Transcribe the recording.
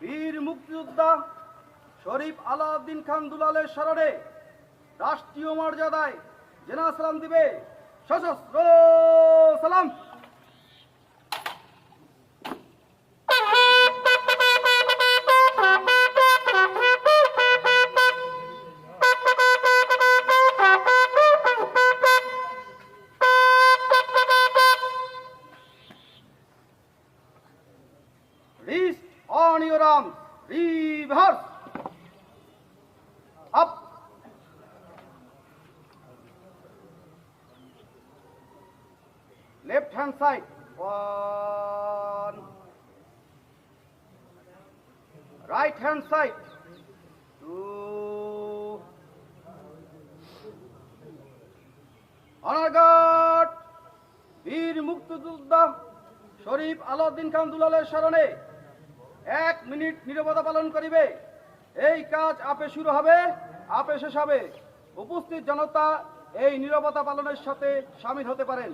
বীর মুক্তিযোদ্ধা শরীফ আলাউদ্দিন খান দুলালের স্মরণে রাষ্ট্রীয় মর্যাদায় জেনা সালাম দিবে সশস্ত্র সালাম। Wrist on your arms. Reverse. Up. Left hand side. One. Right hand side. Two. Honor guard. বীর মুক্তিযোদ্ধা শরীফ আলাউদ্দিন খান দুলালের স্মরণে এক মিনিট নিরবতা পালন করিবে। এই কাজ আপে শুরু হবে, আপে শেষ হবে। উপস্থিত জনতা এই নিরবতা পালনের সাথে সামিল হতে পারেন।